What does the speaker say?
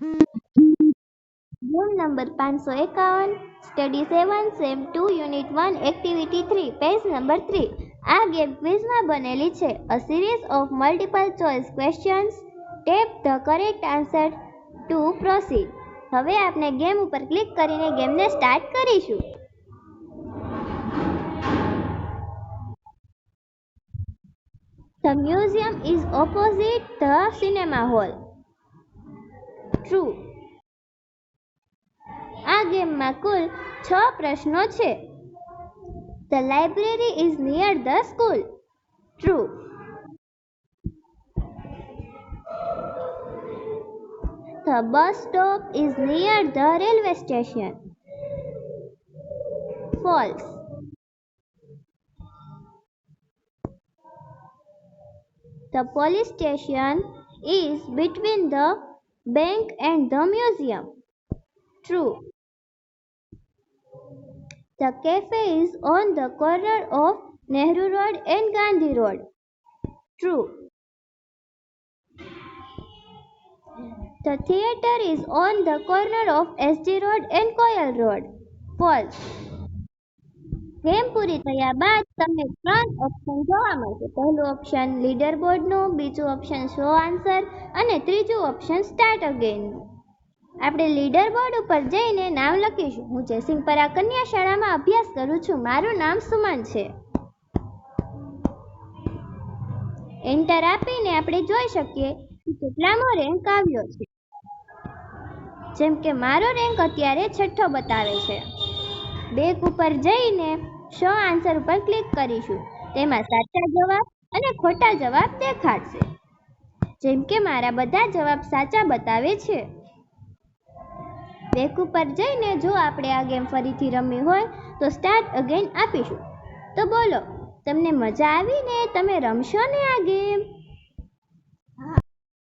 Room number પાંચસો એકાવન study seven sem two unit one activity three page number three આ game ક્વિઝમાં બનેલી છે. A series of multiple choice questions tap the correct answer to proceed હવે આપણે game ઉપર ક્લિક કરીને ગેમને સ્ટાર્ટ કરીશું. The museum is opposite the cinema hall. True. આ ગેમમાં કુલ છ પ્રશ્નો છે The library is near the school. True. The bus stop is near the railway station. False. The police station is between the bank and the museum. True. The cafe is on the corner of Nehru Road and Gandhi Road. True. The theatre is on the corner of SG Road and Koyal Road. False. Game પૂરી થયા બાદ તમને ત્રણ option જોવા મળશે. પહેલું option leader બોર્ડનું બીજું option show answer અને ત્રીજું ઓપ્શન સ્ટાર્ટ અગેનનું આપણે લીડર બોર્ડ ઉપર જઈને નામ લખીશું. હું જયસિંહપરા કન્યા શાળામાં અભ્યાસ કરું છું. મારું નામ સુમન છે. એન્ટર આપીને આપણે જોઈ શકીએ કે કેટલામો રેન્ક આવ્યો છે. જેમ કે મારો રેન્ક અત્યારે છઠ્ઠો બતાવે છે. બેક ઉપર જઈને શો આન્સર ઉપર ક્લિક કરીશું. તેમાં સાચા જવાબ અને ખોટા જવાબ દેખાડશે. જેમ કે મારા બધા જવાબ સાચા બતાવે છે. બેક ઉપર જઈને જો આપણે આ ગેમ ફરીથી રમવી હોય, તો સ્ટાર્ટ અગેન આપીશું. તો બોલો, તમને મજા આવીને તમે રમશો ને આ ગેમ